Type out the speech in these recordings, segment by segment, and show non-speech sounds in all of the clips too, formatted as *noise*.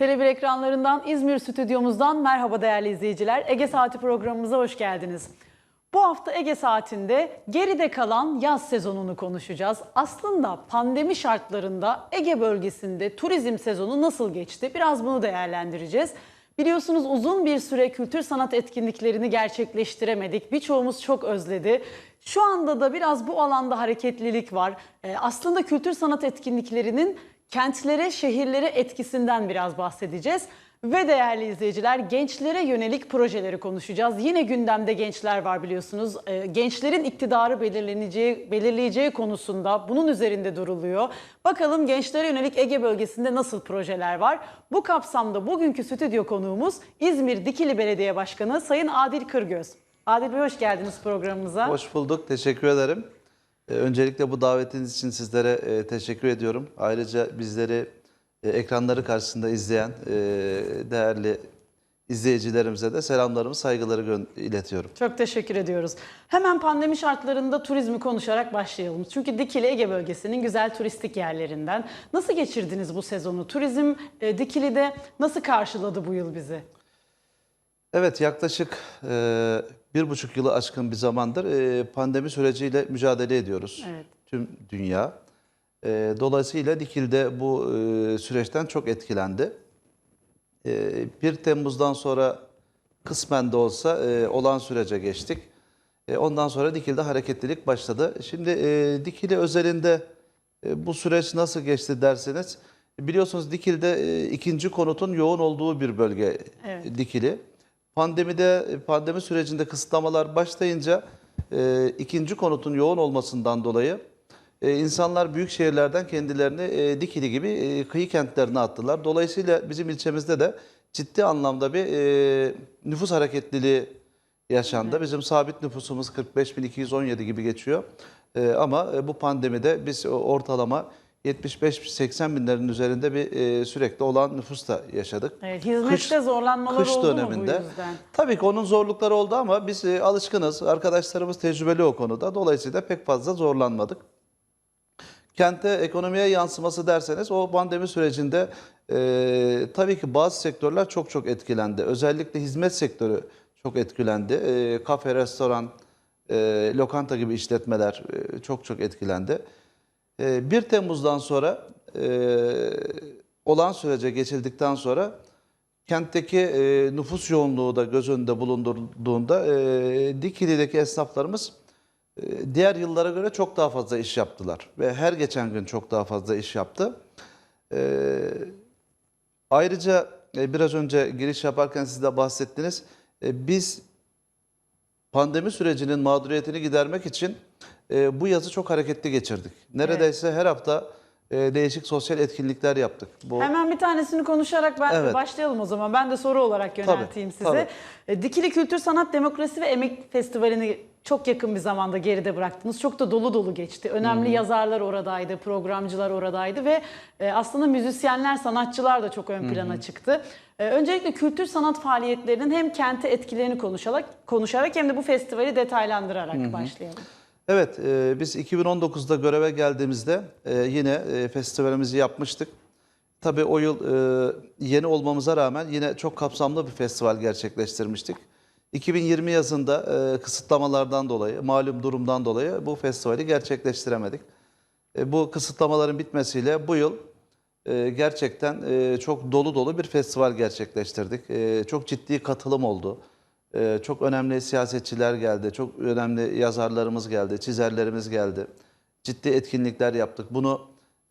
Tele1 ekranlarından İzmir stüdyomuzdan merhaba değerli izleyiciler. Ege Saati programımıza hoş geldiniz. Bu hafta Ege Saati'nde geride kalan yaz sezonunu konuşacağız. Aslında pandemi şartlarında Ege bölgesinde turizm sezonu nasıl geçti? Biraz bunu değerlendireceğiz. Biliyorsunuz uzun bir süre kültür sanat etkinliklerini gerçekleştiremedik. Birçoğumuz çok özledi. Şu anda da biraz bu alanda hareketlilik var. Ee, aslında kültür sanat etkinliklerinin kentlere, şehirlere etkisinden biraz bahsedeceğiz. Ve değerli izleyiciler gençlere yönelik projeleri konuşacağız. Yine gündemde gençler var biliyorsunuz. Ee, gençlerin iktidarı belirleneceği, belirleyeceği konusunda bunun üzerinde duruluyor. Bakalım gençlere yönelik Ege bölgesinde nasıl projeler var? Bu kapsamda bugünkü stüdyo konuğumuz İzmir Dikili Belediye Başkanı Sayın Adil Kırgöz. Adil Bey hoş geldiniz programımıza. Hoş bulduk. Teşekkür ederim. Ee, Öncelikle bu davetiniz için sizlere e, teşekkür ediyorum. Ayrıca bizleri e, ekranları karşısında izleyen e, değerli izleyicilerimize de selamlarımı, saygıları iletiyorum. Çok teşekkür ediyoruz. Hemen pandemi şartlarında turizmi konuşarak başlayalım. Çünkü Dikili Ege bölgesinin güzel turistik yerlerinden. Nasıl geçirdiniz bu sezonu? Turizm e, Dikili'de nasıl karşıladı bu yıl bizi? Evet, yaklaşık e, bir buçuk yılı aşkın bir zamandır e, pandemi süreciyle mücadele ediyoruz. Evet. Tüm dünya. E, dolayısıyla Dikil'de bu e, süreçten çok etkilendi. E, 1 Temmuz'dan sonra kısmen de olsa e, olan sürece geçtik. E, ondan sonra Dikil'de hareketlilik başladı. Şimdi e, Dikili özelinde e, bu süreç nasıl geçti derseniz, biliyorsunuz Dikil'de e, ikinci konutun yoğun olduğu bir bölge Evet. Dikili. Pandemide pandemi sürecinde kısıtlamalar başlayınca e, ikinci konutun yoğun olmasından dolayı e, insanlar büyük şehirlerden kendilerini e, Dikili gibi e, kıyı kentlerine attılar. Dolayısıyla bizim ilçemizde de ciddi anlamda bir e, nüfus hareketliliği yaşandı. Bizim sabit nüfusumuz 45.217 gibi geçiyor. E, ama e, bu pandemide biz ortalama 75-80 binlerin üzerinde bir e, sürekli olan nüfusla yaşadık. Evet, hizmette zorlanmalar kış oldu mu bu döneminde. yüzden? Tabii ki onun zorlukları oldu ama biz e, alışkınız. Arkadaşlarımız tecrübeli o konuda. Dolayısıyla pek fazla zorlanmadık. Kente ekonomiye yansıması derseniz o pandemi sürecinde e, tabii ki bazı sektörler çok çok etkilendi. Özellikle hizmet sektörü çok etkilendi. E, kafe, restoran, e, lokanta gibi işletmeler e, çok çok etkilendi. E, 1 Temmuz'dan sonra e, olan sürece geçildikten sonra kentteki e, nüfus yoğunluğu da göz önünde bulundurduğunda e, Dikili'deki esnaflarımız diğer yıllara göre çok daha fazla iş yaptılar ve her geçen gün çok daha fazla iş yaptı. Ayrıca biraz önce giriş yaparken siz de bahsettiniz. Biz pandemi sürecinin mağduriyetini gidermek için e, bu yazı çok hareketli geçirdik. Neredeyse her hafta e, değişik sosyal etkinlikler yaptık. Bu Hemen bir tanesini konuşarak ben Evet. başlayalım o zaman. Ben de soru olarak yönelteyim size. tabii. Dikili Kültür Sanat Demokrasi ve Emek Festivali'ni çok yakın bir zamanda geride bıraktınız. Çok da dolu dolu geçti. Önemli yazarlar oradaydı, programcılar oradaydı ve e, aslında müzisyenler, sanatçılar da çok ön plana çıktı. E, öncelikle kültür sanat faaliyetlerinin hem kente etkilerini konuşarak, konuşarak hem de bu festivali detaylandırarak başlayalım. Evet, e, biz 2019'da göreve geldiğimizde e, yine e, festivalimizi yapmıştık. Tabii o yıl e, yeni olmamıza rağmen yine çok kapsamlı bir festival gerçekleştirmiştik. 2020 yazında e, kısıtlamalardan dolayı, malum durumdan dolayı bu festivali gerçekleştiremedik. E, bu kısıtlamaların bitmesiyle bu yıl e, gerçekten e, çok dolu dolu bir festival gerçekleştirdik. E, çok ciddi katılım oldu. E, çok önemli siyasetçiler geldi, çok önemli yazarlarımız geldi, çizerlerimiz geldi. Ciddi etkinlikler yaptık. Bunu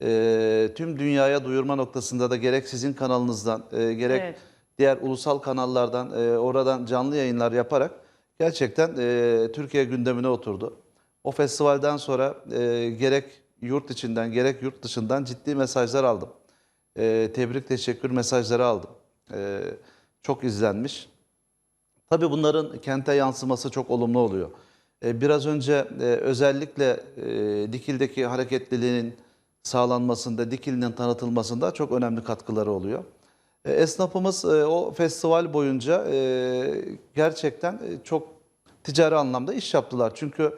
e, tüm dünyaya duyurma noktasında da gerek sizin kanalınızdan, e, gerek Evet. diğer ulusal kanallardan, e, oradan canlı yayınlar yaparak gerçekten e, Türkiye gündemine oturdu. O festivalden sonra e, gerek yurt içinden gerek yurt dışından ciddi mesajlar aldım. E, tebrik, teşekkür mesajları aldım. E, çok izlenmiş. Tabii bunların kente yansıması çok olumlu oluyor. E, Biraz önce e, özellikle e, Dikil'deki hareketliliğin sağlanmasında, Dikil'in tanıtılmasında çok önemli katkıları oluyor. Esnafımız o festival boyunca gerçekten çok ticari anlamda iş yaptılar. Çünkü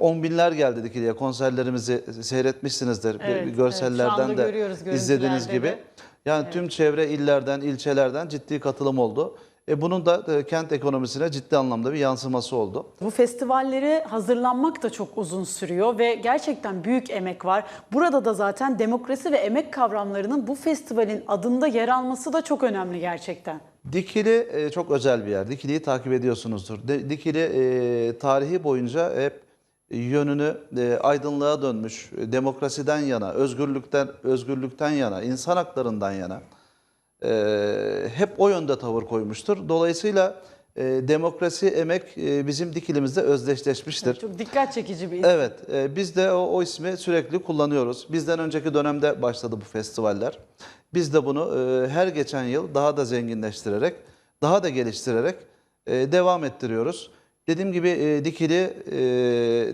on binler geldi Dikili'ye konserlerimizi seyretmişsinizdir. Evet, bir evet. Görsellerden de izlediğiniz gibi. de. Yani tüm çevre illerden, ilçelerden ciddi katılım oldu. E bunun da e, kent ekonomisine ciddi anlamda bir yansıması oldu. Bu festivallere hazırlanmak da çok uzun sürüyor ve gerçekten büyük emek var. Burada da zaten demokrasi ve emek kavramlarının bu festivalin adında yer alması da çok önemli gerçekten. Dikili e, çok özel bir yer. Dikili'yi takip ediyorsunuzdur. De- Dikili e, tarihi boyunca hep yönünü e, aydınlığa dönmüş, demokrasiden yana, özgürlükten özgürlükten yana, insan haklarından yana hep o yönde tavır koymuştur. Dolayısıyla e, demokrasi, emek e, bizim Dikili'mizde özdeşleşmiştir. Çok dikkat çekici bir isim. Evet, e, biz de o, o ismi sürekli kullanıyoruz. Bizden önceki dönemde başladı bu festivaller. Biz de bunu e, her geçen yıl daha da zenginleştirerek, daha da geliştirerek e, devam ettiriyoruz. Dediğim gibi e, Dikili e,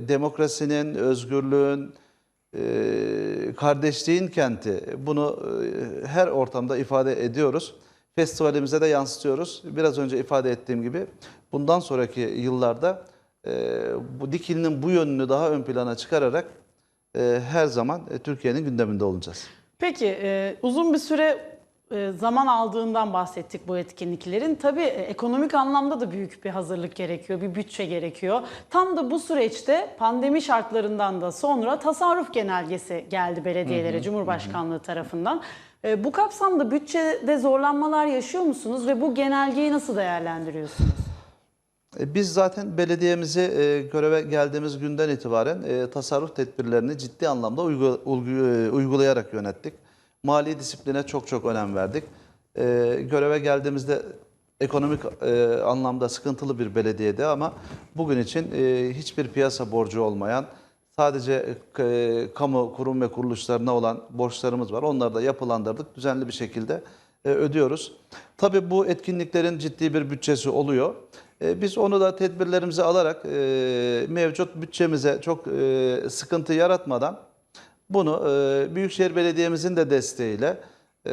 demokrasinin, özgürlüğün, kardeşliğin kenti. Bunu e, her ortamda ifade ediyoruz. Festivalimize de yansıtıyoruz. Biraz önce ifade ettiğim gibi bundan sonraki yıllarda e, bu Dikili'nin bu yönünü daha ön plana çıkararak e, her zaman e, Türkiye'nin gündeminde olacağız. Peki e, uzun bir süre e, zaman aldığından bahsettik bu etkinliklerin. Tabii e, ekonomik anlamda da büyük bir hazırlık gerekiyor, bir bütçe gerekiyor. Tam da bu süreçte pandemi şartlarından da sonra tasarruf genelgesi geldi belediyelere Cumhurbaşkanlığı tarafından. E, bu kapsamda bütçede zorlanmalar yaşıyor musunuz ve bu genelgeyi nasıl değerlendiriyorsunuz? E, Biz zaten belediyemizi e, göreve geldiğimiz günden itibaren e, tasarruf tedbirlerini ciddi anlamda uygu- uygu- e, uygulayarak yönettik. Mali disipline çok çok önem verdik. E, Göreve geldiğimizde ekonomik e, anlamda sıkıntılı bir belediyedi ama bugün için e, hiçbir piyasa borcu olmayan, sadece e, kamu kurum ve kuruluşlarına olan borçlarımız var. Onları da yapılandırdık, düzenli bir şekilde e, ödüyoruz. Tabii bu etkinliklerin ciddi bir bütçesi oluyor. E, Biz onu da tedbirlerimizi alarak e, mevcut bütçemize çok e, sıkıntı yaratmadan bunu e, Büyükşehir Belediye'mizin de desteğiyle e,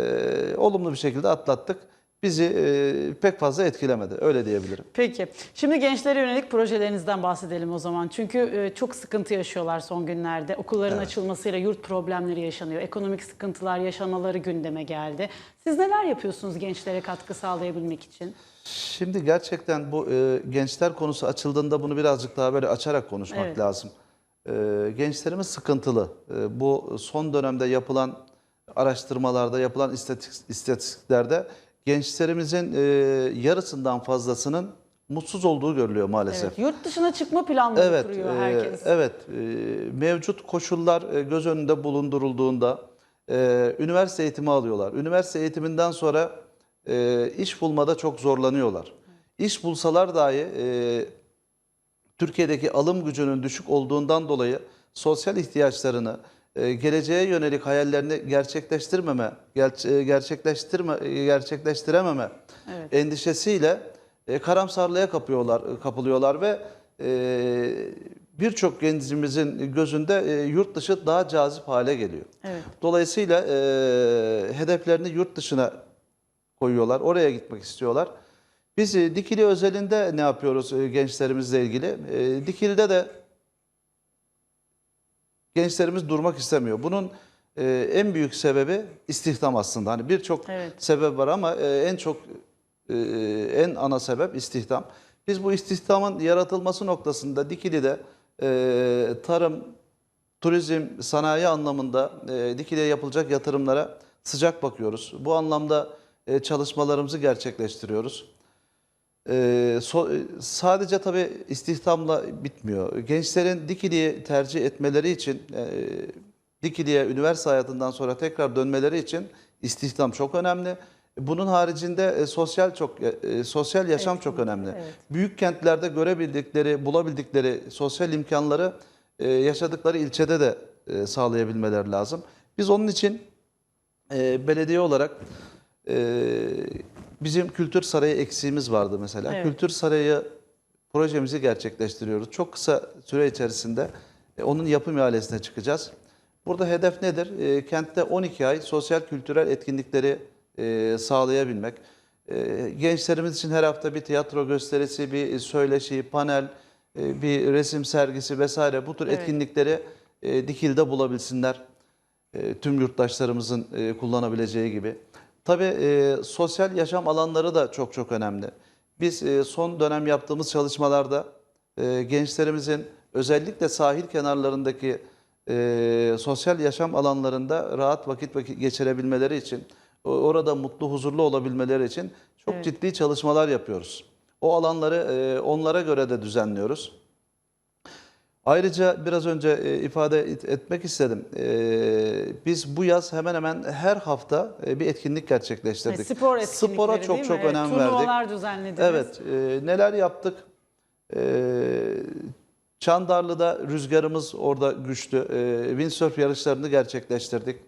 olumlu bir şekilde atlattık. Bizi e, pek fazla etkilemedi, öyle diyebilirim. Peki. Şimdi gençlere yönelik projelerinizden bahsedelim o zaman. Çünkü e, çok sıkıntı yaşıyorlar son günlerde. Okulların açılmasıyla yurt problemleri yaşanıyor. Ekonomik sıkıntılar yaşamaları gündeme geldi. Siz neler yapıyorsunuz gençlere katkı sağlayabilmek için? Şimdi gerçekten bu e, gençler konusu açıldığında bunu birazcık daha böyle açarak konuşmak Evet. lazım. E, gençlerimiz sıkıntılı. E, bu son dönemde yapılan araştırmalarda, yapılan istatistik, istatistiklerde gençlerimizin e, yarısından fazlasının mutsuz olduğu görülüyor maalesef. Evet, yurt dışına çıkma planları Evet, kuruyor e, herkes. evet. e, mevcut koşullar göz önünde bulundurulduğunda üniversite eğitimi alıyorlar. Üniversite eğitiminden sonra iş bulmada çok zorlanıyorlar. İş bulsalar dahi Türkiye'deki alım gücünün düşük olduğundan dolayı sosyal ihtiyaçlarını, e, geleceğe yönelik hayallerini gerçekleştirmeme, ger- e, gerçekleştirme, e, gerçekleştirememe Evet. endişesiyle karamsarlığa kapıyorlar, kapılıyorlar ve birçok gencimizin gözünde yurt dışı daha cazip hale geliyor. Evet. Dolayısıyla hedeflerini yurt dışına koyuyorlar, oraya gitmek istiyorlar. Biz e, Dikili özelinde ne yapıyoruz e, gençlerimizle ilgili? E, Dikili'de de gençlerimiz durmak istemiyor. Bunun en büyük sebebi istihdam aslında. Hani birçok Evet. sebep var ama en çok en ana sebep istihdam. Biz bu istihdamın yaratılması noktasında Dikili'de tarım, turizm, sanayi anlamında Dikili'ye yapılacak yatırımlara sıcak bakıyoruz. Bu anlamda çalışmalarımızı gerçekleştiriyoruz. E, so- e, sadece tabii istihdamla bitmiyor. Gençlerin Dikili'yi tercih etmeleri için, e, Dikili'ye üniversite hayatından sonra tekrar dönmeleri için istihdam çok önemli. Bunun haricinde e, sosyal çok e, e, sosyal yaşam çok önemli. evet. Büyük kentlerde görebildikleri, bulabildikleri sosyal imkanları e, yaşadıkları ilçede de e, sağlayabilmeleri lazım. Biz onun için e, belediye olarak e, bizim kültür sarayı eksiğimiz vardı mesela. Evet. Kültür sarayı projemizi gerçekleştiriyoruz. Çok kısa süre içerisinde e, onun yapım ihalesine çıkacağız. Burada hedef nedir? E, kentte 12 ay sosyal kültürel etkinlikleri e, sağlayabilmek. E, gençlerimiz için her hafta bir tiyatro gösterisi, bir söyleşi, panel, e, bir resim sergisi vesaire bu tür Evet. etkinlikleri e, Dikil'de bulabilsinler. E, tüm yurttaşlarımızın e, kullanabileceği gibi. Tabii e, sosyal yaşam alanları da çok çok önemli. Biz e, son dönem yaptığımız çalışmalarda e, gençlerimizin özellikle sahil kenarlarındaki e, sosyal yaşam alanlarında rahat vakit, vakit geçirebilmeleri için, orada mutlu, huzurlu olabilmeleri için çok Evet. ciddi çalışmalar yapıyoruz. O alanları e, onlara göre de düzenliyoruz. Ayrıca biraz önce e, ifade et- etmek istedim. E, biz bu yaz hemen hemen her hafta e, bir etkinlik gerçekleştirdik. Evet, spor etkinlikleri Spora çok değil çok mi? Evet, önem verdik. Turnuvalar düzenlediniz. Evet, e, neler yaptık? E, Çandarlı'da rüzgarımız orada güçlü. E, windsurf yarışlarını gerçekleştirdik.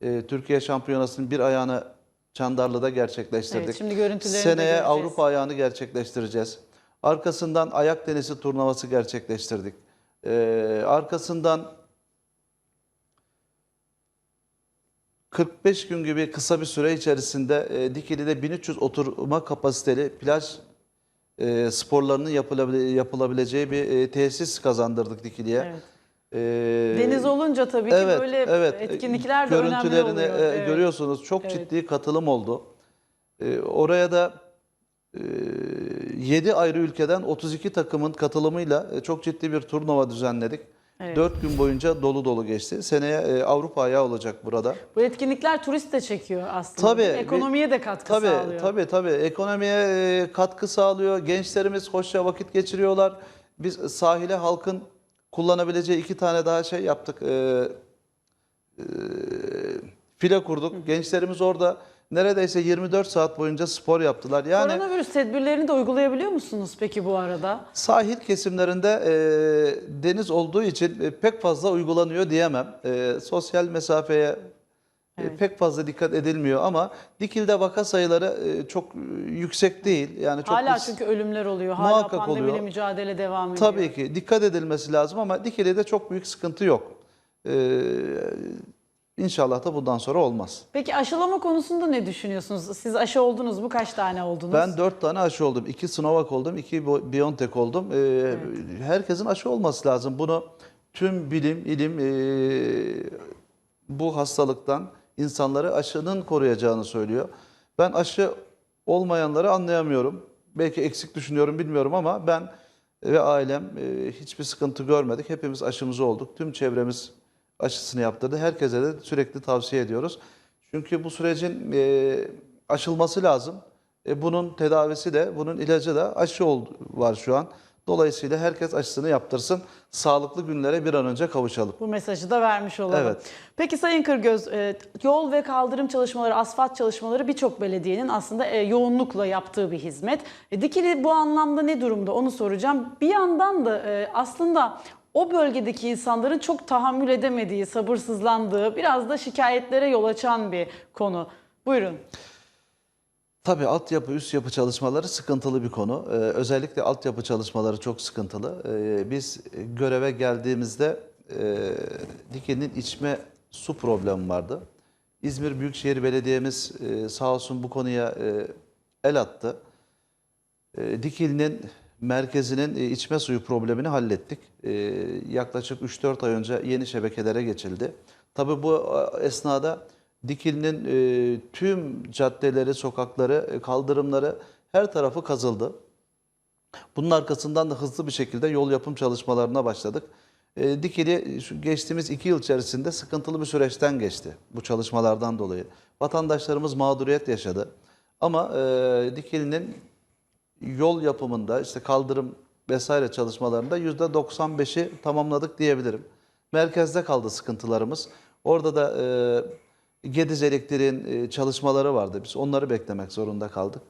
E, Türkiye Şampiyonası'nın bir ayağını Çandarlı'da gerçekleştirdik. Evet, şimdi görüntülerini Seneye. Avrupa ayağını gerçekleştireceğiz. Arkasından ayak tenisi turnuvası gerçekleştirdik. E, arkasından 45 gün gibi kısa bir süre içerisinde e, Dikili'de 1300 oturma kapasiteli plaj e, sporlarının yapılabile- yapılabileceği bir e, tesis kazandırdık Dikili'ye. Evet. E, Deniz olunca tabii ki evet, böyle evet. etkinlikler de önemli Görüntülerini oluyor. e, Evet. görüyorsunuz. Çok Evet. ciddi katılım oldu. E, oraya da 7 ayrı ülkeden 32 takımın katılımıyla e, çok ciddi bir turnuva düzenledik. Evet. 4 gün boyunca dolu dolu geçti. Seneye e, Avrupa ayağı olacak burada. Bu etkinlikler turist de çekiyor aslında. Tabii? Ekonomiye de katkı Tabii sağlıyor. tabii tabii ekonomiye e, katkı sağlıyor. Gençlerimiz hoşça vakit geçiriyorlar. Biz sahile halkın kullanabileceği iki tane daha şey yaptık. E, e, file kurduk. Gençlerimiz orada neredeyse 24 saat boyunca spor yaptılar. Yani Koronavirüs tedbirlerini de uygulayabiliyor musunuz peki bu arada? sahil kesimlerinde e, deniz olduğu için e, pek fazla uygulanıyor diyemem. E, sosyal mesafeye e, Evet. pek fazla dikkat edilmiyor ama Dikil'de vaka sayıları e, çok yüksek değil. Yani çok Hala çünkü ölümler oluyor. Hala Muhakkak pandemiyle oluyor. mücadele devam ediyor. tabii ki dikkat edilmesi lazım ama Dikili'de çok büyük sıkıntı yok. E, İnşallah da bundan sonra olmaz. Peki aşılama konusunda ne düşünüyorsunuz? Siz aşı oldunuz mu? Kaç tane oldunuz? Ben dört tane aşı oldum. İki Sinovac oldum, iki BioNTech oldum. Ee, Herkesin aşı olması lazım. Bunu tüm bilim, ilim ee, bu hastalıktan insanları aşının koruyacağını söylüyor. Ben aşı olmayanları anlayamıyorum. Belki eksik düşünüyorum bilmiyorum ama ben ve ailem ee, hiçbir sıkıntı görmedik. Hepimiz aşımızı olduk. Tüm çevremiz aşısını yaptırdı. Herkese de sürekli tavsiye ediyoruz. Çünkü bu sürecin ee, aşılması lazım. E, bunun tedavisi de, bunun ilacı da aşı oldu, var şu an. Dolayısıyla herkes aşısını yaptırsın. Sağlıklı günlere bir an önce kavuşalım. Bu mesajı da vermiş olalım. Evet. Peki Sayın Kırgöz, e, yol ve kaldırım çalışmaları, asfalt çalışmaları birçok belediyenin aslında e, yoğunlukla yaptığı bir hizmet. E, Dikili bu anlamda ne durumda onu soracağım. Bir yandan da e, aslında o bölgedeki insanların çok tahammül edemediği, sabırsızlandığı, biraz da şikayetlere yol açan bir konu. Buyurun. Tabii altyapı, üst yapı çalışmaları sıkıntılı bir konu. Ee, özellikle altyapı çalışmaları çok sıkıntılı. Ee, biz göreve geldiğimizde e, Dikili'nin içme su problemi vardı. İzmir Büyükşehir Belediye'miz e, sağ olsun bu konuya e, el attı. E, Dikili'nin merkezinin e, içme suyu problemini hallettik. E, yaklaşık 3-4 ay önce yeni şebekelere geçildi. Tabii bu e, esnada Dikili'nin e, tüm caddeleri, sokakları, kaldırımları her tarafı kazıldı. Bunun arkasından da hızlı bir şekilde yol yapım çalışmalarına başladık. Dikili geçtiğimiz iki yıl içerisinde sıkıntılı bir süreçten geçti bu çalışmalardan dolayı. Vatandaşlarımız mağduriyet yaşadı. Ama e, Dikili'nin yol yapımında işte kaldırım vesaire çalışmalarında %95'i tamamladık diyebilirim. Merkezde kaldı sıkıntılarımız. Orada da e, Gediz Elektrik'in e, çalışmaları vardı. Biz onları beklemek zorunda kaldık.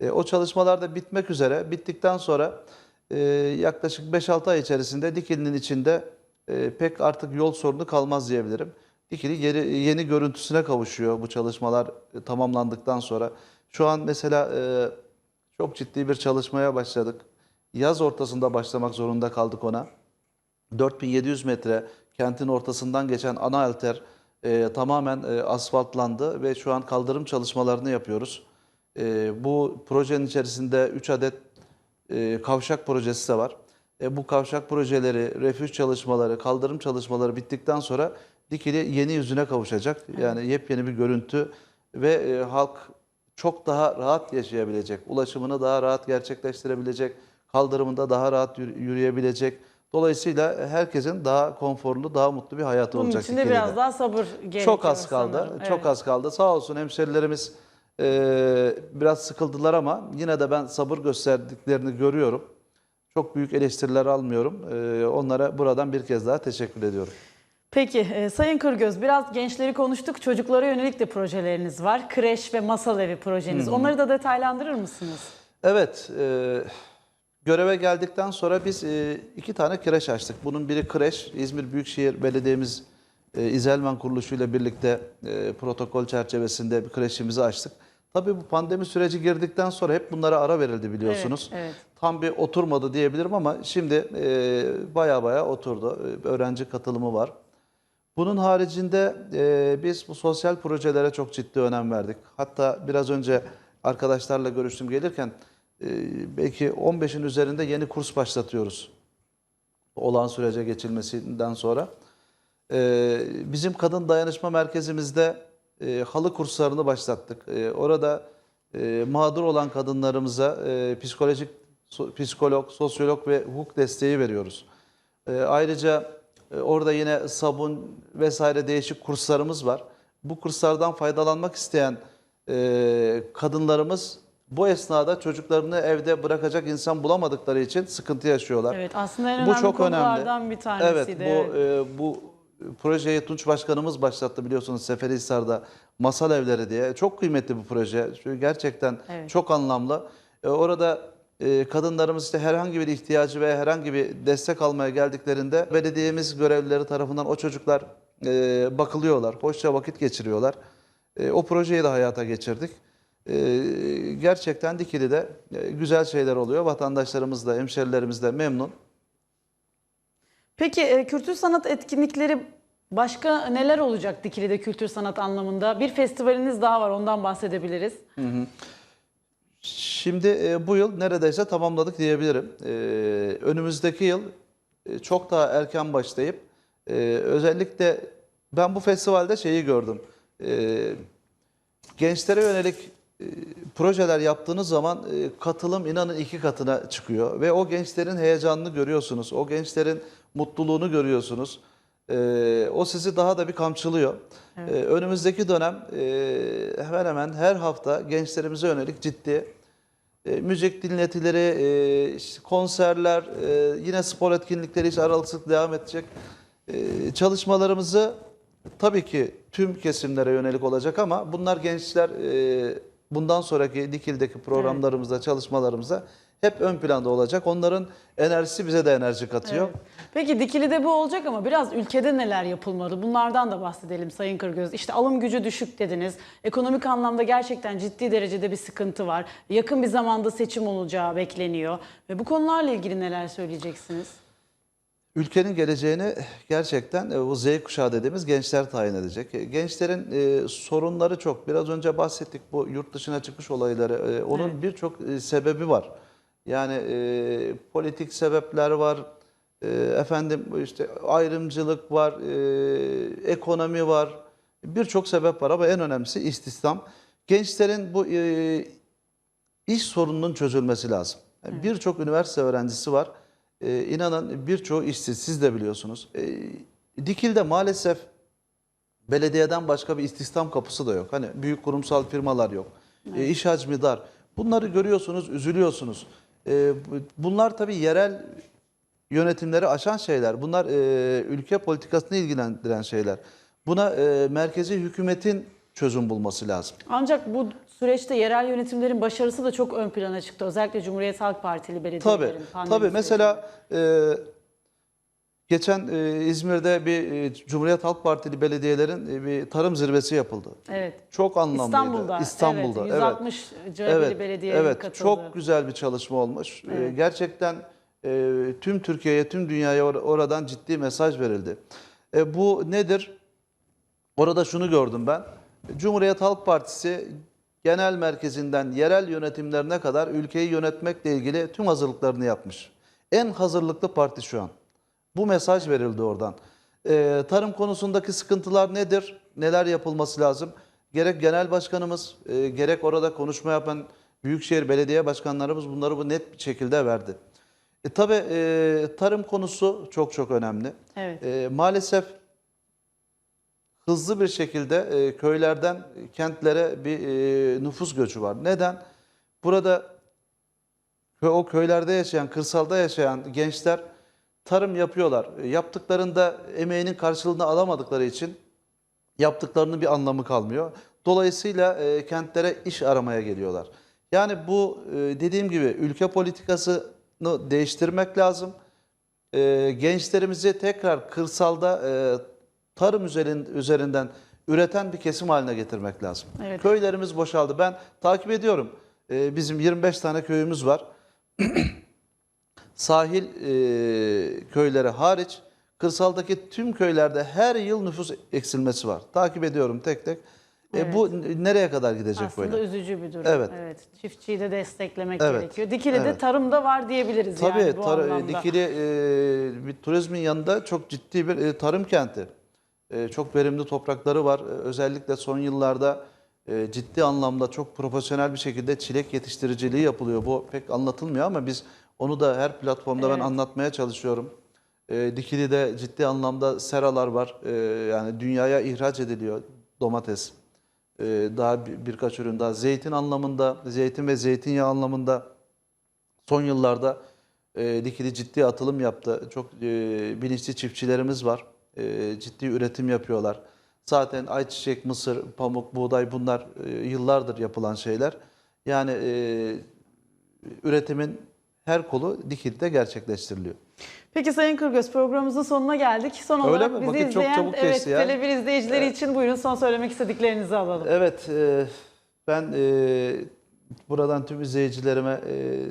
E, o çalışmalar da bitmek üzere. Bittikten sonra e, yaklaşık 5-6 ay içerisinde Dikili'nin içinde e, pek artık yol sorunu kalmaz diyebilirim. Dikili yeni, yeni görüntüsüne kavuşuyor bu çalışmalar e, tamamlandıktan sonra. Şu an mesela e, çok ciddi bir çalışmaya başladık. Yaz ortasında başlamak zorunda kaldık ona. 4700 metre kentin ortasından geçen ana alter e, tamamen e, asfaltlandı ve şu an kaldırım çalışmalarını yapıyoruz. E, bu projenin içerisinde 3 adet e, kavşak projesi de var. E, bu kavşak projeleri, refüj çalışmaları, kaldırım çalışmaları bittikten sonra Dikili yeni yüzüne kavuşacak. Yani yepyeni bir görüntü ve e, halk çok daha rahat yaşayabilecek, ulaşımını daha rahat gerçekleştirebilecek, kaldırımında daha rahat yürü- yürüyebilecek. Dolayısıyla herkesin daha konforlu, daha mutlu bir hayatı Bunun olacak. için de biraz daha sabır gerekiyor Çok az kaldı. sanırım. Çok Evet. az kaldı. Sağ olsun hemşerilerimiz e, biraz sıkıldılar ama yine de ben sabır gösterdiklerini görüyorum. Çok büyük eleştiriler almıyorum. E, onlara buradan bir kez daha teşekkür ediyorum. Peki e, Sayın Kırgöz biraz gençleri konuştuk. Çocuklara yönelik de projeleriniz var. Kreş ve masal evi projeniz. Onları da detaylandırır mısınız? Evet, e, göreve geldikten sonra biz e, iki tane kreş açtık. Bunun biri kreş, İzmir Büyükşehir Belediye'miz e, İzelman Kuruluşu ile birlikte e, protokol çerçevesinde bir kreşimizi açtık. Tabii bu pandemi süreci girdikten sonra hep bunlara ara verildi biliyorsunuz. Evet, evet. Tam bir oturmadı diyebilirim ama şimdi e, baya baya oturdu. E, Öğrenci katılımı var. Bunun haricinde e, biz bu sosyal projelere çok ciddi önem verdik. Hatta biraz önce arkadaşlarla görüştüm gelirken e, belki 15'in üzerinde yeni kurs başlatıyoruz. Olan sürece geçilmesinden sonra. E, bizim kadın dayanışma merkezimizde e, halı kurslarını başlattık. E, orada e, mağdur olan kadınlarımıza e, psikolojik, so- psikolog, sosyolog ve hukuk desteği veriyoruz. E, ayrıca orada yine sabun vesaire değişik kurslarımız var. Bu kurslardan faydalanmak isteyen e, kadınlarımız bu esnada çocuklarını evde bırakacak insan bulamadıkları için sıkıntı yaşıyorlar. Evet aslında en Bu önemli çok konulardan önemli. bir tanesiydi. Evet, bu e, bu projeyi Tunç Başkanımız başlattı biliyorsunuz Seferihisar'da masal evleri diye. Çok kıymetli bu proje. Çünkü gerçekten Evet. çok anlamlı. E, orada e, kadınlarımız işte herhangi bir ihtiyacı veya herhangi bir destek almaya geldiklerinde belediyemiz görevlileri tarafından o çocuklar e, bakılıyorlar, hoşça vakit geçiriyorlar. E, o projeyi de hayata geçirdik. E, gerçekten Dikili'de güzel şeyler oluyor. Vatandaşlarımız da, hemşerilerimiz de memnun. Peki kültür sanat etkinlikleri başka neler olacak Dikili'de kültür sanat anlamında? Bir festivaliniz daha var ondan bahsedebiliriz. Şimdi e, bu yıl neredeyse tamamladık diyebilirim. E, önümüzdeki yıl e, çok daha erken başlayıp e, özellikle ben bu festivalde şeyi gördüm. E, gençlere yönelik e, projeler yaptığınız zaman e, katılım inanın iki katına çıkıyor ve o gençlerin heyecanını görüyorsunuz. O gençlerin mutluluğunu görüyorsunuz. E, o sizi daha da bir kamçılıyor. E, önümüzdeki dönem e, hemen hemen her hafta gençlerimize yönelik ciddi e, müzik dinletileri, e, işte konserler, e, yine spor etkinlikleri hiç aralıksız devam edecek. E, çalışmalarımızı tabii ki tüm kesimlere yönelik olacak ama bunlar gençler e, bundan sonraki Dikil'deki programlarımızda, çalışmalarımızda hep ön planda olacak. Onların enerjisi bize de enerji katıyor. Evet. Peki Dikili'de bu olacak ama biraz ülkede neler yapılmalı? Bunlardan da bahsedelim Sayın Kırgöz. İşte alım gücü düşük dediniz. Ekonomik anlamda gerçekten ciddi derecede bir sıkıntı var. Yakın bir zamanda seçim olacağı bekleniyor. Ve bu konularla ilgili neler söyleyeceksiniz? Ülkenin geleceğini gerçekten e, o Z kuşağı dediğimiz gençler tayin edecek. E, Gençlerin e, sorunları çok. Biraz önce bahsettik bu yurt dışına çıkış olayları. E, onun birçok e, sebebi var. Yani e, politik sebepler var. E, efendim işte ayrımcılık var, e, ekonomi var. Birçok sebep var ama en önemlisi istihdam. Gençlerin bu e, iş sorununun çözülmesi lazım. Yani Birçok üniversite öğrencisi var. Ee, inanın birçoğu işsiz. Siz de biliyorsunuz. Ee, Dikil'de maalesef belediyeden başka bir istihdam kapısı da yok. Hani büyük kurumsal firmalar yok. Ee, iş hacmi dar. Bunları görüyorsunuz, üzülüyorsunuz. Ee, bu- bunlar tabii yerel yönetimleri aşan şeyler. Bunlar e, ülke politikasını ilgilendiren şeyler. Buna e, merkezi hükümetin çözüm bulması lazım. Ancak bu süreçte yerel yönetimlerin başarısı da çok ön plana çıktı. Özellikle Cumhuriyet Halk Partili belediyelerin. Tabii. Tabii. sürecinde. Mesela e, geçen e, İzmir'de bir e, Cumhuriyet Halk Partili belediyelerin e, bir tarım zirvesi yapıldı. Evet. Çok anlamlıydı. İstanbul'da. İstanbul'da. Evet, evet. 160 CHP'li Evet, belediyelerin evet. katıldığı. Çok güzel bir çalışma olmuş. E, gerçekten e, tüm Türkiye'ye, tüm dünyaya or- oradan ciddi mesaj verildi. E, bu nedir? Orada şunu gördüm ben. Cumhuriyet Halk Partisi genel merkezinden yerel yönetimlerine kadar ülkeyi yönetmekle ilgili tüm hazırlıklarını yapmış. En hazırlıklı parti şu an. Bu mesaj verildi oradan. Ee, tarım konusundaki sıkıntılar nedir? Neler yapılması lazım? gerek genel başkanımız, e, gerek orada konuşma yapan büyükşehir belediye başkanlarımız bunları bu net bir şekilde verdi. E, tabii e, tarım konusu çok çok önemli. Evet. E, maalesef hızlı bir şekilde e, köylerden kentlere bir e, nüfus göçü var. Neden? Burada o köylerde yaşayan, kırsalda yaşayan gençler tarım yapıyorlar. E, Yaptıklarında emeğinin karşılığını alamadıkları için yaptıklarının bir anlamı kalmıyor. Dolayısıyla e, kentlere iş aramaya geliyorlar. Yani bu e, dediğim gibi ülke politikasını değiştirmek lazım. E, gençlerimizi tekrar kırsalda e, tarım üzerin, üzerinden üreten bir kesim haline getirmek lazım. Evet. Köylerimiz boşaldı. Ben takip ediyorum. E, bizim 25 tane köyümüz var *clears throat* sahil e, köyleri hariç kırsaldaki tüm köylerde her yıl nüfus eksilmesi var. Takip ediyorum tek tek. E, bu n- nereye kadar gidecek Aslında böyle? üzücü bir durum. Evet. Çiftçiyi de desteklemek Evet. gerekiyor. Dikili'de Evet. tarımda var diyebiliriz Tabii yani bu tar- anlamda. Dikili e, bir turizmin yanında çok ciddi bir e, tarım kenti. E, çok verimli toprakları var. E, özellikle son yıllarda e, ciddi anlamda çok profesyonel bir şekilde çilek yetiştiriciliği yapılıyor. Bu pek anlatılmıyor ama biz onu da her platformda ben Evet. anlatmaya çalışıyorum. E, Dikili'de ciddi anlamda seralar var. E, yani dünyaya ihraç ediliyor domates. E, daha bir- birkaç ürün daha. Zeytin anlamında, zeytin ve zeytinyağı anlamında son yıllarda e, Dikili ciddi atılım yaptı. Çok e, bilinçli çiftçilerimiz var. E, ciddi üretim yapıyorlar. Zaten ayçiçek, mısır, pamuk, buğday bunlar e, yıllardır yapılan şeyler. Yani e, üretimin her kolu Dikili'de gerçekleştiriliyor. Peki Sayın Kırgöz programımızın sonuna geldik. Son Öyle olarak mi? bizi Vakit çok izleyen çabuk evet, geçti ya. Tele1 izleyicileri için buyurun son söylemek istediklerinizi alalım. Evet, e, ben e, buradan tüm izleyicilerime e,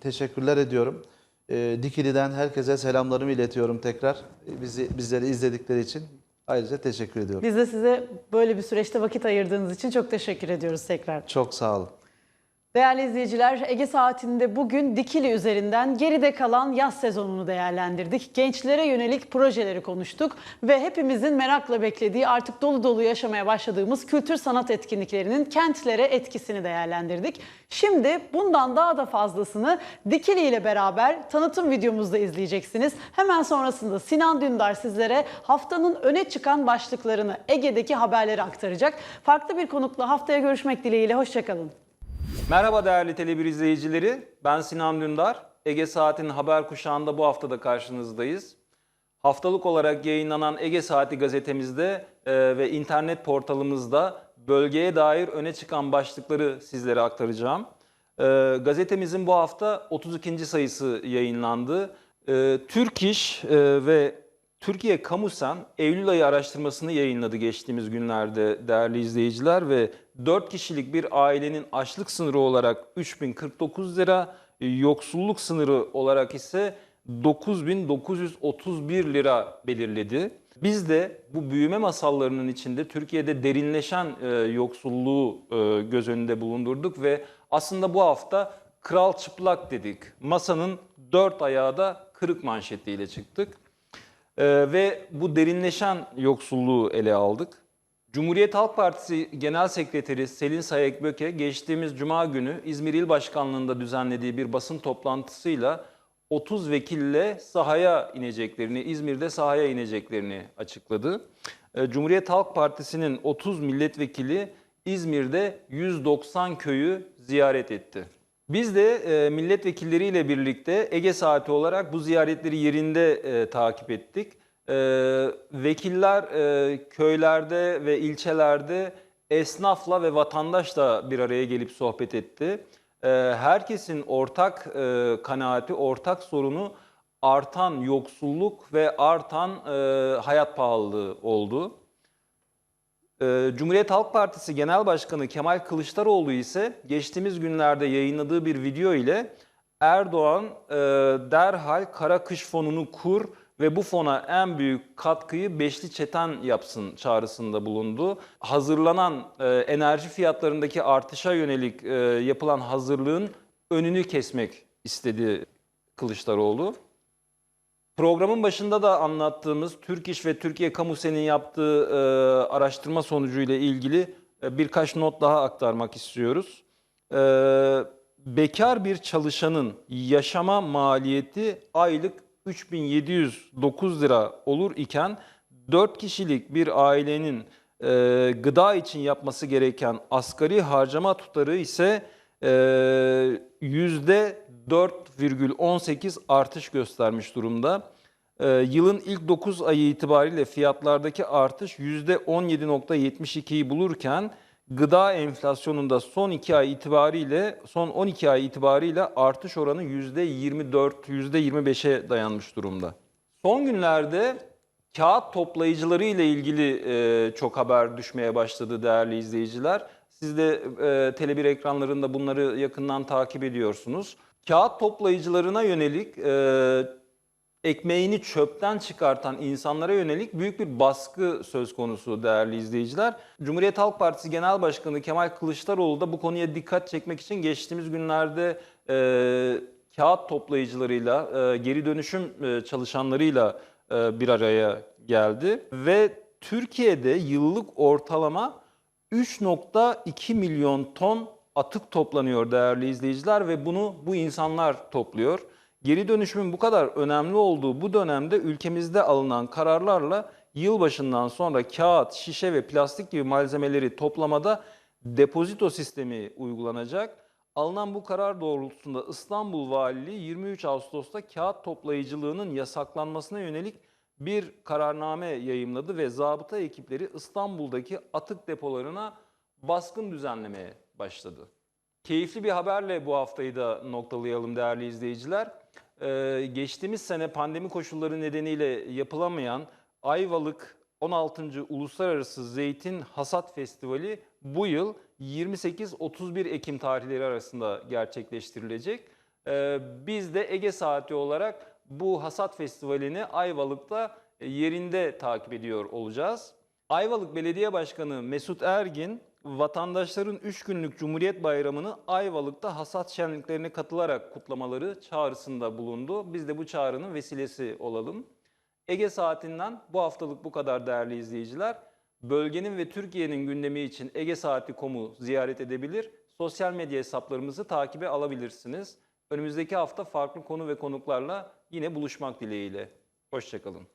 teşekkürler ediyorum. E, Dikili'den herkese selamlarımı iletiyorum tekrar. E, bizi bizleri izledikleri için ayrıca teşekkür ediyorum. Biz de size böyle bir süreçte vakit ayırdığınız için çok teşekkür ediyoruz tekrar. Çok sağ olun. Değerli izleyiciler, Ege Saati'nde bugün Dikili üzerinden geride kalan yaz sezonunu değerlendirdik. Gençlere yönelik projeleri konuştuk ve hepimizin merakla beklediği artık dolu dolu yaşamaya başladığımız kültür sanat etkinliklerinin kentlere etkisini değerlendirdik. Şimdi bundan daha da fazlasını Dikili ile beraber tanıtım videomuzda izleyeceksiniz. Hemen sonrasında Sinan Dündar sizlere haftanın öne çıkan başlıklarını Ege'deki haberleri aktaracak. Farklı bir konukla haftaya görüşmek dileğiyle, hoşçakalın. Merhaba değerli Tele1 izleyicileri. Ben Sinan Dündar. Ege Saat'in haber kuşağında bu hafta da karşınızdayız. Haftalık olarak yayınlanan Ege Saati gazetemizde e, ve internet portalımızda bölgeye dair öne çıkan başlıkları sizlere aktaracağım. E, gazetemizin bu hafta 32. sayısı yayınlandı. E, Türk İş ve Türkiye Kamusen Eylül ayı araştırmasını yayınladı geçtiğimiz günlerde değerli izleyiciler ve 4 kişilik bir ailenin açlık sınırı olarak 3049 lira, yoksulluk sınırı olarak ise 9931 lira belirledi. Biz de bu büyüme masallarının içinde Türkiye'de derinleşen e, yoksulluğu e, göz önünde bulundurduk ve aslında bu hafta kral çıplak dedik. Masanın dört ayağı da kırık manşetiyle çıktık. Ee, ve bu derinleşen yoksulluğu ele aldık. Cumhuriyet Halk Partisi Genel Sekreteri Selin Sayek geçtiğimiz Cuma günü İzmir İl Başkanlığı'nda düzenlediği bir basın toplantısıyla 30 vekille sahaya ineceklerini, İzmir'de sahaya ineceklerini açıkladı. Ee, Cumhuriyet Halk Partisi'nin 30 milletvekili İzmir'de 190 köyü ziyaret etti. Biz de e, milletvekilleriyle birlikte Ege Saati olarak bu ziyaretleri yerinde e, takip ettik. E, vekiller köylerde ve ilçelerde esnafla ve vatandaşla bir araya gelip sohbet etti. Herkesin ortak kanaati, ortak sorunu artan yoksulluk ve artan hayat pahalılığı oldu. Ee, Cumhuriyet Halk Partisi Genel Başkanı Kemal Kılıçdaroğlu ise geçtiğimiz günlerde yayınladığı bir video ile Erdoğan e, derhal kara kış fonunu kur ve bu fona en büyük katkıyı beşli çeten yapsın çağrısında bulundu. Hazırlanan e, enerji fiyatlarındaki artışa yönelik e, yapılan hazırlığın önünü kesmek istedi Kılıçdaroğlu. Programın başında da anlattığımız Türk İş ve Türkiye Kamusen'in yaptığı e, araştırma sonucuyla ilgili e, birkaç not daha aktarmak istiyoruz. Ee, bekar bir çalışanın yaşama maliyeti aylık 3709 lira olur iken 4 kişilik bir ailenin e, gıda için yapması gereken asgari harcama tutarı ise e, %4,18 artış göstermiş durumda. E, yılın ilk 9 ayı itibariyle fiyatlardaki artış %17,72'yi bulurken gıda enflasyonunda son 2 ay itibariyle son 12 ay itibariyle artış oranı %24, %25'e dayanmış durumda. Son günlerde kağıt toplayıcıları ile ilgili e, çok haber düşmeye başladı değerli izleyiciler. Siz de e, Tele1 ekranlarında bunları yakından takip ediyorsunuz. Kağıt toplayıcılarına yönelik e, ekmeğini çöpten çıkartan insanlara yönelik büyük bir baskı söz konusu değerli izleyiciler. Cumhuriyet Halk Partisi Genel Başkanı Kemal Kılıçdaroğlu da bu konuya dikkat çekmek için geçtiğimiz günlerde e, kağıt toplayıcılarıyla, e, geri dönüşüm e, çalışanlarıyla e, bir araya geldi ve Türkiye'de yıllık ortalama 3.2 milyon ton atık toplanıyor değerli izleyiciler ve bunu bu insanlar topluyor. Geri dönüşümün bu kadar önemli olduğu bu dönemde ülkemizde alınan kararlarla yılbaşından sonra kağıt, şişe ve plastik gibi malzemeleri toplamada depozito sistemi uygulanacak. Alınan bu karar doğrultusunda İstanbul Valiliği 23 Ağustos'ta kağıt toplayıcılığının yasaklanmasına yönelik bir kararname yayımladı ve zabıta ekipleri İstanbul'daki atık depolarına baskın düzenlemeye başladı. Keyifli bir haberle bu haftayı da noktalayalım değerli izleyiciler. Ee, geçtiğimiz sene pandemi koşulları nedeniyle yapılamayan Ayvalık 16. Uluslararası Zeytin Hasat Festivali bu yıl 28-31 Ekim tarihleri arasında gerçekleştirilecek. Ee, biz de Ege Saati olarak bu hasat festivalini Ayvalık'ta e, yerinde takip ediyor olacağız. Ayvalık Belediye Başkanı Mesut Ergin, vatandaşların 3 günlük Cumhuriyet Bayramı'nı Ayvalık'ta hasat şenliklerine katılarak kutlamaları çağrısında bulundu. Biz de bu çağrının vesilesi olalım. Ege Saati'nden bu haftalık bu kadar değerli izleyiciler. Bölgenin ve Türkiye'nin gündemi için egesaati.com'u ziyaret edebilir, sosyal medya hesaplarımızı takibe alabilirsiniz. Önümüzdeki hafta farklı konu ve konuklarla yine buluşmak dileğiyle. Hoşçakalın.